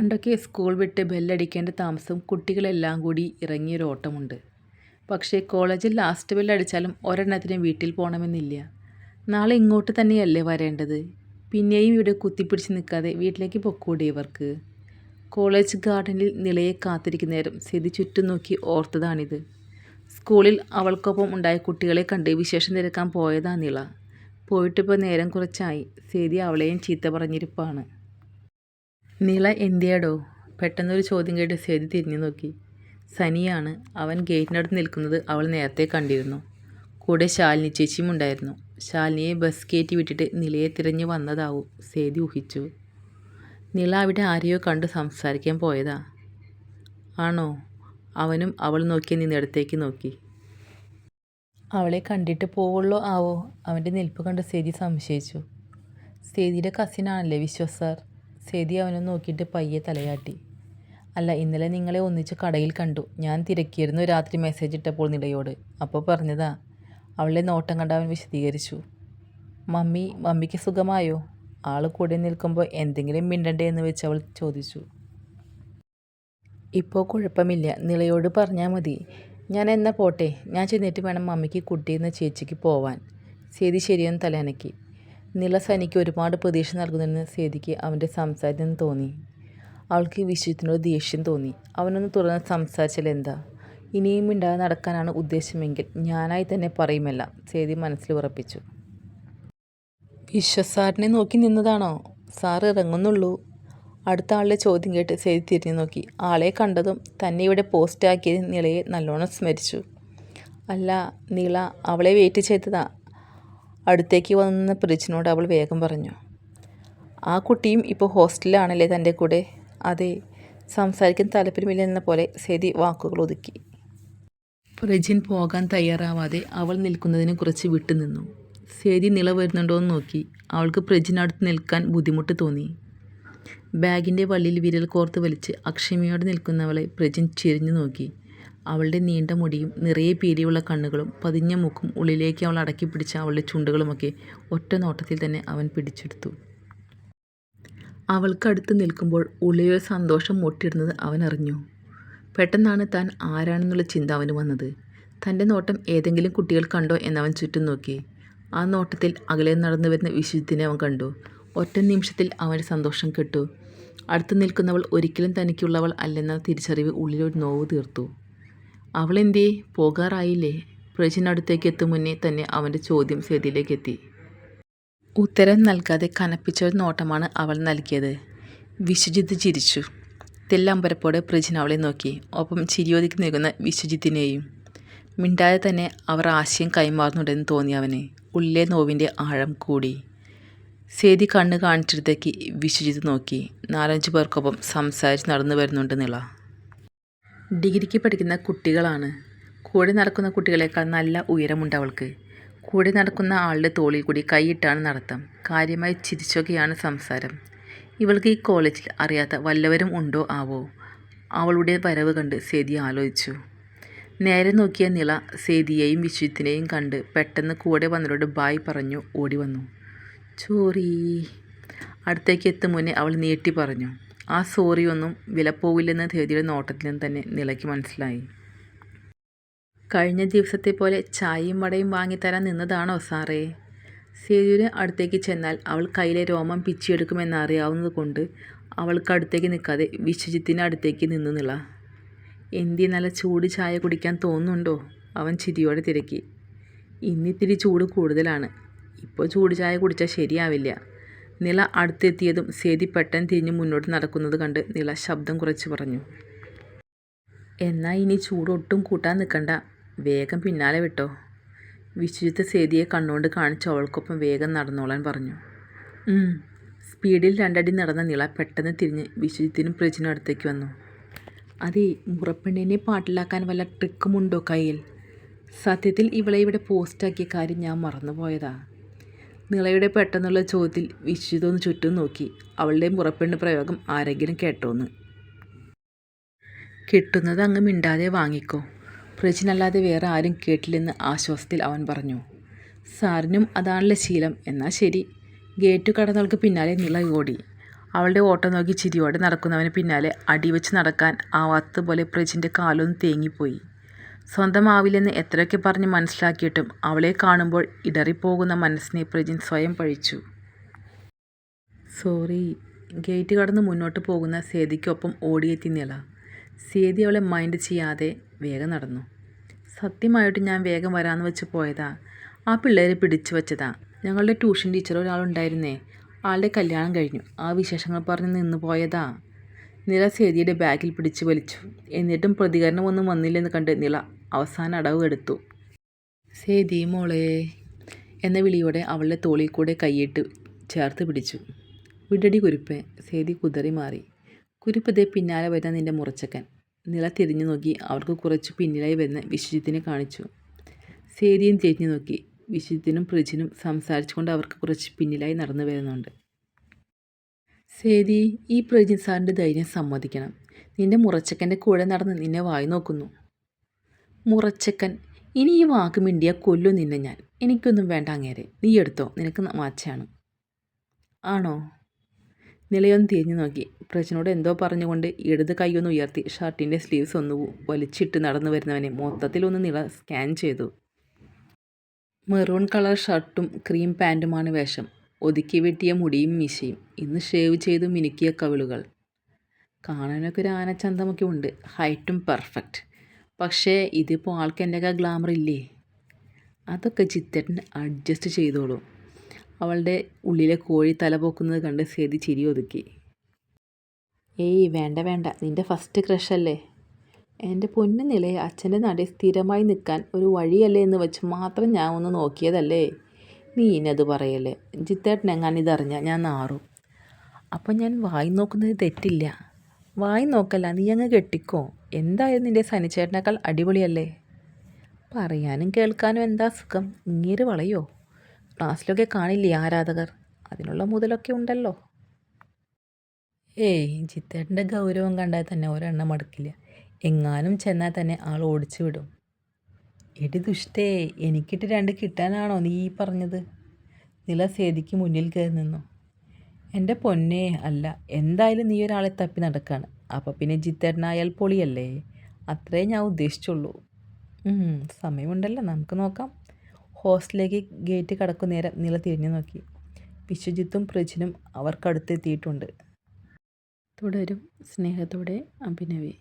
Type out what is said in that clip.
പണ്ടൊക്കെ സ്കൂൾ വിട്ട് ബെല്ലടിക്കേണ്ട താമസം കുട്ടികളെല്ലാം കൂടി ഇറങ്ങിയൊരു ഓട്ടമുണ്ട് പക്ഷേ കോളേജിൽ ലാസ്റ്റ് ബെല്ലടിച്ചാലും ഒരെണ്ണത്തിന് വീട്ടിൽ പോകണമെന്നില്ല നാളെ ഇങ്ങോട്ട് തന്നെയല്ലേ വരേണ്ടത്. പിന്നെയും ഇവിടെ കുത്തിപ്പിടിച്ച് നിൽക്കാതെ വീട്ടിലേക്ക് പൊക്കൂടെ ഇവർക്ക്. കോളേജ് ഗാർഡനിൽ നിളയെ കാത്തിരിക്കുന്നേരം സ്ഥിതി ചുറ്റും നോക്കി ഓർത്തതാണിത്. സ്കൂളിൽ അവൾക്കൊപ്പം ഉണ്ടായ കുട്ടികളെ കണ്ട് വിശേഷം തിരക്കാൻ പോയതാണ് നിള. പോയിട്ടിപ്പോൾ നേരം കുറച്ചായി. സേതി അവളെയും ചീത്ത പറഞ്ഞിരിപ്പാണ്. നിള എന്തിയാടോ പെട്ടെന്നൊരു ചോദ്യം കേട്ട് സേതി തിരിഞ്ഞു നോക്കി. സനിയാണ്. അവൻ ഗേറ്റിനടുത്ത് നിൽക്കുന്നത് അവൾ നേരത്തെ കണ്ടിരുന്നു. കൂടെ ശാലിനി ചേച്ചിയും ഉണ്ടായിരുന്നു. ശാലിനിയെ ബസ് കയറ്റി വിട്ടിട്ട് നിലയെ തിരഞ്ഞു വന്നതാവും സേതി ഊഹിച്ചു. നില അവിടെ ആരെയോ കണ്ട് സംസാരിക്കാൻ പോയതാ. ആണോ? അവനും അവൾ നോക്കിയ നിന്നിടത്തേക്ക് നോക്കി. അവളെ കണ്ടിട്ട് പോവുള്ളോ ആവോ? അവന്റെ നിൽപ്പ് കണ്ട് സേതി സംശയിച്ചു. സേതിയുടെ കസിനാണല്ലേ വിശ്വസ് സാർ? സെതി അവനെ നോക്കിയിട്ട് പയ്യെ തലയാട്ടി. അല്ല ഇന്നലെ നിങ്ങളെ ഒന്നിച്ച് കടയിൽ കണ്ടു. ഞാൻ തിരക്കിയിരുന്നു രാത്രി മെസ്സേജ് ഇട്ടപ്പോൾ നിടയോട് അപ്പോൾ പറഞ്ഞതാ. അവളെ നോട്ടം കണ്ട് അവൻ വിശദീകരിച്ചു. മമ്മി മമ്മിക്ക് സുഖമായോ? ആൾ കൂടെ നിൽക്കുമ്പോൾ എന്തെങ്കിലും മിണ്ടണ്ടേ എന്ന് വെച്ച് അവൾ ചോദിച്ചു. ഇപ്പോൾ കുഴപ്പമില്ല. നിളയോട് പറഞ്ഞാൽ മതി. ഞാൻ എന്നാ പോട്ടെ. ഞാൻ ചെന്നിട്ട് വേണം മമ്മിക്ക് കുട്ടിയെന്ന ചേച്ചിക്ക് പോവാൻ. സെതി ശരിയെന്ന് തലയനക്കി. നിള സനിക്ക് ഒരുപാട് പ്രതീക്ഷ നൽകുന്നതിന് സേതിക്ക് അവന്റെ സംസാരത്തിൽ നിന്ന് തോന്നി. അവൾക്ക് വിശ്വത്തിനോട് ദേഷ്യം തോന്നി. അവനൊന്ന് തുറന്ന് സംസാരിച്ചാൽ എന്താ? ഇനിയും മിണ്ടാതെ നടക്കാനാണ് ഉദ്ദേശമെങ്കിൽ ഞാനായി തന്നെ പറയുമല്ല സേതി മനസ്സിൽ ഉറപ്പിച്ചു. വിശ്വസാറിനെ നോക്കി നിന്നതാണോ? സാർ ഇറങ്ങുന്നുള്ളൂ. അടുത്ത ആളുടെ ചോദ്യം കേട്ട് സേതി തിരിഞ്ഞു നോക്കി. ആളെ കണ്ടതും തന്നെ ഇവിടെ പോസ്റ്റാക്കിയ നിളയെ നല്ലോണം സ്മരിച്ചു. അല്ല നീള അവളെ വെയിറ്റ് ചെയ്തതാ. അടുത്തേക്ക് വന്ന പ്രിജിനോട് അവൾ വേഗം പറഞ്ഞു. ആ കുട്ടിയും ഇപ്പോൾ ഹോസ്റ്റലിലാണല്ലേ തന്റെ കൂടെ? അതെ. സംസാരിക്കാൻ താല്പര്യമില്ലെന്ന പോലെ സെതി വാക്കുകൾ ഒതുക്കി. പ്രജിൻ പോകാൻ തയ്യാറാവാതെ അവൾ നിൽക്കുന്നതിനെ കുറച്ച് വിട്ടുനിന്നു. സേതി നില വരുന്നുണ്ടോ എന്ന് നോക്കി. അവൾക്ക് പ്രജിനടുത്ത് നിൽക്കാൻ ബുദ്ധിമുട്ട് തോന്നി. ബാഗിന്റെ വള്ളിയിൽ വിരൽ കോർത്ത് വലിച്ച് അക്ഷമയോടെ നിൽക്കുന്നവളെ പ്രജിൻ ചിരിഞ്ഞു നോക്കി. അവളുടെ നീണ്ട മുടിയും നിറയെ പേരിയുള്ള കണ്ണുകളും പതിഞ്ഞ മൂക്കും ഉള്ളിലേക്ക് അവൾ അടക്കി പിടിച്ച അവളുടെ ചുണ്ടുകളുമൊക്കെ ഒറ്റ നോട്ടത്തിൽ തന്നെ അവൻ പിടിച്ചെടുത്തു. അവൾക്കടുത്ത് നിൽക്കുമ്പോൾ ഉള്ളിലൊരു സന്തോഷം മുട്ടിടുന്നത് അവൻ അറിഞ്ഞു പെട്ടെന്നാണ് താൻ ആരാണെന്നുള്ള ചിന്ത അവന് വന്നത്. തന്റെ നോട്ടം ഏതെങ്കിലും കുട്ടികൾ കണ്ടോ എന്നവൻ ചുറ്റും നോക്കി. ആ നോട്ടത്തിൽ അകലെ നടന്നു വരുന്ന വിശുദ്ധിനെ അവൻ കണ്ടു. ഒറ്റ നിമിഷത്തിൽ അവന്റെ സന്തോഷം കെട്ടു. അടുത്ത് നിൽക്കുന്നവൾ ഒരിക്കലും തനിക്കുള്ളവൾ അല്ലെന്ന തിരിച്ചറിവ് ഉള്ളിലൊരു നോവ് തീർത്തു. അവളെന്തേ? പോകാറായില്ലേ? പ്രജിനടുത്തേക്ക് എത്തും മുന്നേ തന്നെ അവന്റെ ചോദ്യം സേതിയിലേക്ക് എത്തി ഉത്തരം നൽകാതെ കനപ്പിച്ചൊരു നോട്ടമാണ് അവൾ നൽകിയത്. വിശ്വജിത്ത് ചിരിച്ചു. തെല്ലമ്പരപ്പോടെ പ്രജിൻ അവളെ നോക്കി. ഒപ്പം ചിരിയോതിക്ക് നിൽക്കുന്ന വിശ്വജിത്തിനെയും. മിണ്ടാതെ തന്നെ അവർ ആശയം കൈമാറുന്നുണ്ടെന്ന് തോന്നി അവന്. ഉള്ളിലെ നോവിന്റെ ആഴം കൂടി. സേതി കണ്ണ് കാണിച്ചിടത്തേക്ക് വിശ്വജിത്ത് നോക്കി. നാലഞ്ചു പേർക്കൊപ്പം സംസാരിച്ച് നടന്നു വരുന്നുണ്ട് നിള. ഡിഗ്രിക്ക് പഠിക്കുന്ന കുട്ടികളാണ്. കൂടെ നടക്കുന്ന കുട്ടികളെക്കാൾ നല്ല ഉയരമുണ്ട് അവൾക്ക് കൂടെ നടക്കുന്ന ആളുടെ തോളിൽ കൂടി കൈയിട്ടാണ് നടത്തം. കാര്യമായി ചിരിച്ചൊക്കെയാണ് സംസാരം. ഇവൾക്ക് ഈ കോളേജിൽ അറിയാത്ത വല്ലവരും ഉണ്ടോ ആവോ? അവളുടെ വരവ് കണ്ട് സേതി ആലോചിച്ചു. നേരെ നോക്കിയ നിള സേതിയെയും വിശ്വത്തിനെയും കണ്ട് പെട്ടെന്ന് കൂടെ വന്നവരോട് ബായ് പറഞ്ഞു ഓടി വന്നു ചോറി അടുത്തേക്ക് എത്തും മുന്നേ അവൾ നീട്ടി പറഞ്ഞു. ആ സോറി ഒന്നും വിലപ്പോവില്ലെന്ന് സെതിയുടെ നോട്ടത്തിൽ നിന്ന് തന്നെ നിലയ്ക്ക് മനസ്സിലായി. കഴിഞ്ഞ ദിവസത്തെ പോലെ ചായയും വടയും വാങ്ങിത്തരാൻ നിന്നതാണോ സാറേ? സേതുവിന് അടുത്തേക്ക് ചെന്നാൽ അവൾ കയ്യിലെ രോമം പിച്ചിയെടുക്കുമെന്നറിയാവുന്നതുകൊണ്ട് അവൾക്കടുത്തേക്ക് നിൽക്കാതെ വിശ്വജിത്തിന് അടുത്തേക്ക് നിന്നു നിള. എന്തി നല്ല ചൂട് ചായ കുടിക്കാൻ തോന്നുന്നുണ്ടോ? അവൻ ചിരിയോടെ തിരക്കി. ഇന്നിത്തിരി ചൂട് കൂടുതലാണ്. ഇപ്പോൾ ചൂട് ചായ കുടിച്ചാൽ ശരിയാവില്ല. നിള അടുത്തെത്തിയതും സേതി പെട്ടെന്ന് തിരിഞ്ഞ് മുന്നോട്ട് നടക്കുന്നത് കണ്ട് നില ശബ്ദം കുറച്ച് പറഞ്ഞു. എന്നാൽ ഇനി ചൂടൊട്ടും കൂട്ടാൻ നിൽക്കണ്ട. വേഗം പിന്നാലെ വിട്ടോ. വിശ്വജിത്ത് സേതിയെ കണ്ണുകൊണ്ട് കാണിച്ച് അവൾക്കൊപ്പം വേഗം നടന്നോളാൻ പറഞ്ഞു. സ്പീഡിൽ രണ്ടടി നടന്ന നില പെട്ടെന്ന് തിരിഞ്ഞ് വിശ്വജിത്തിനും പ്രജിനും അടുത്തേക്ക് വന്നു. അതെ മുറപ്പെണ്ണിനെ പാട്ടിലാക്കാൻ വല്ല ട്രിക്കുമുണ്ടോ കയ്യിൽ? സത്യത്തിൽ ഇവളെ ഇവിടെ പോസ്റ്റാക്കിയ കാര്യം ഞാൻ മറന്നുപോയതാ. നിളയുടെ പെട്ടെന്നുള്ള ചോദ്യത്തിൽ ഒന്ന് ചുറ്റും നോക്കി. അവളുടെയും പുറപ്പെണ്ണ പ്രയോഗം ആരെങ്കിലും കേട്ടോന്ന്. കിട്ടുന്നത് അങ്ങ് മിണ്ടാതെ വാങ്ങിക്കോ. പ്രജിനല്ലാതെ വേറെ ആരും കേട്ടില്ലെന്ന് ആശ്വാസത്തിൽ അവൻ പറഞ്ഞു. സാറിനും അതാണല്ലേ ശീലം. എന്നാൽ ശരി. ഗേറ്റ് കടന്നവൾക്ക് പിന്നാലെ നിള ഓടി. അവളുടെ ഓട്ടം നോക്കി ചിരിയോടെ നടക്കുന്നവന് പിന്നാലെ അടിവെച്ച് നടക്കാൻ ആവാത്തതുപോലെ പ്രജിന്റെ കാലൊന്ന് തേങ്ങിപ്പോയി സ്വന്തമാവില്ലെന്ന് എത്രയൊക്കെ പറഞ്ഞ് മനസ്സിലാക്കിയിട്ടും അവളെ കാണുമ്പോൾ ഇടറിപ്പോകുന്ന മനസ്സിനെ പ്രജിൻ സ്വയം പഴിച്ചു. സോറി ഗേറ്റ് കടന്ന് മുന്നോട്ട് പോകുന്ന സേതിക്കൊപ്പം ഓടിയെത്തി നില. സേതി അവളെ മൈൻഡ് ചെയ്യാതെ വേഗം നടന്നു. സത്യമായിട്ട് ഞാൻ വേഗം വരാമെന്ന് വെച്ച് പോയതാ. ആ പിള്ളേരെ പിടിച്ചു വെച്ചതാ. ഞങ്ങളുടെ ട്യൂഷൻ ടീച്ചർ ഒരാളുണ്ടായിരുന്നേ. ആളുടെ കല്യാണം കഴിഞ്ഞു. ആ വിശേഷങ്ങൾ പറഞ്ഞ് നിന്ന് പോയതാ. നില സേതിയുടെ ബാഗിൽ പിടിച്ചു വലിച്ചു. എന്നിട്ടും പ്രതികരണമൊന്നും വന്നില്ലെന്ന് കണ്ട് നില അവസാന അടവ് എടുത്തു. സേതി മോളെ എന്ന വിളിയോടെ അവളുടെ തോളിൽ കൂടെ കൈയിട്ട് ചേർത്ത് പിടിച്ചു. വിടടി കുരുപ്പെ സേതി കുതറി മാറി. കുരുപ്പതേ പിന്നാലെ വരുന്ന നിന്റെ മുറച്ചക്കൻ. നില തിരിഞ്ഞു നോക്കി അവർക്ക് കുറച്ച് പിന്നിലായി വരുന്ന വിശ്വജിത്തിനെ കാണിച്ചു. സേതിയും തിരിഞ്ഞു നോക്കി. വിശ്വജിത്തിനും പ്രജിനും സംസാരിച്ചുകൊണ്ട് അവർക്ക് കുറച്ച് പിന്നിലായി നടന്നു വരുന്നുണ്ട്. സേതി ഈ പ്രജിൻ സാറിന്റെ ധൈര്യം സമ്മതിക്കണം. നിന്റെ മുറച്ചക്കന്റെ കൂടെ നടന്ന് നിന്നെ വായി നോക്കുന്നു. മുറച്ചക്കൻ ഇനി ഈ വാക്ക് കൊല്ലും നിന്നെ ഞാൻ. എനിക്കൊന്നും വേണ്ട അങ്ങേരെ. നീ എടുത്തോ. നിനക്ക് മാച്ചയാണ്. ആണോ? നിലയൊന്ന് തിരിഞ്ഞു നോക്കി. പ്രജനോട് എന്തോ പറഞ്ഞുകൊണ്ട് ഇടത് കൈയൊന്ന് ഉയർത്തി. ഷർട്ടിന്റെ സ്ലീവ്സ് ഒന്ന് വലിച്ചിട്ട് നടന്നു വരുന്നവനെ മൊത്തത്തിലൊന്ന് നില സ്കാൻ ചെയ്തു. മെറൂൺ കളർ ഷർട്ടും ക്രീം പാന്റുമാണ് വേഷം. ഒതുക്കി വെട്ടിയ മുടിയും മീശയും. ഇന്ന് ഷേവ് ചെയ്തു മിനുക്കിയ കവിളുകൾ. കാണാനൊക്കെ ഒരു ആനച്ചന്തമൊക്കെ ഉണ്ട്. ഹൈറ്റും പെർഫെക്റ്റ്. പക്ഷേ ഇതിപ്പോൾ ആൾക്ക് എന്റെ ഗ്ലാമർ ഇല്ലേ? അതൊക്കെ ചിത്തേട്ടൻ അഡ്ജസ്റ്റ് ചെയ്തോളൂ. അവളുടെ ഉള്ളിലെ കോഴി തല പോക്കുന്നത് കണ്ട് സേതി ചിരി ഒതുക്കി. ഏയ് വേണ്ട വേണ്ട. നിന്റെ ഫസ്റ്റ് ക്രഷല്ലേ എന്റെ പൊന്നു നിലയെ അച്ഛന്റെ നടയിൽ സ്ഥിരമായി നിൽക്കാൻ ഒരു വഴിയല്ലേ എന്ന് വെച്ച് മാത്രം ഞാൻ ഒന്ന് നോക്കിയതല്ലേ? നീ ഇനത് പറയല്ലേ? ജിത്തേട്ടൻ എങ്ങാൻ ഇതറിഞ്ഞാൽ ഞാൻ നാറും. അപ്പം ഞാൻ വായി നോക്കുന്നത് തെറ്റില്ല. വായി നോക്കല്ല നീ അങ്ങ് കെട്ടിക്കോ. എന്തായാലും നിന്റെ സനിച്ചേട്ടനേക്കാൾ അടിപൊളിയല്ലേ? പറയാനും കേൾക്കാനും എന്താ സുഖം? ഇങ്ങേര് വളയോ? ക്ലാസ്സിലൊക്കെ കാണില്ലേ ആരാധകർ? അതിനുള്ള മുതലൊക്കെ ഉണ്ടല്ലോ. ഏയ് ചിത്തേട്ടന്റെ ഗൗരവം കണ്ടാൽ തന്നെ ഒരെണ്ണം മടുക്കില്ല. എങ്ങാനും ചെന്നാൽ തന്നെ ആൾ ഓടിച്ചു വിടും. എടി ദുഷ്ടേ എനിക്കിട്ട് രണ്ട് കിട്ടാനാണോ നീ പറഞ്ഞത്? നില സേതിക്ക് മുന്നിൽ കയറി നിന്നു. എന്റെ പൊന്നേ അല്ല എന്തായാലും നീ ഒരാളെ തപ്പി നടക്കാണ്. അപ്പോൾ പിന്നെ ജിത്തേട്ടനായാൽ പൊളിയല്ലേ? അത്രേ ഞാൻ ഉദ്ദേശിച്ചുള്ളൂ. സമയമുണ്ടല്ലോ. നമുക്ക് നോക്കാം. ഹോസ്റ്റലിലേക്ക് ഗേറ്റ് കടക്കും നേരം നില തിരിഞ്ഞു നോക്കി. വിശ്വജിത്തും പ്രജിനും അവർക്കടുത്തെത്തിയിട്ടുണ്ട് തുടരും സ്നേഹത്തോടെ അഭിനവി.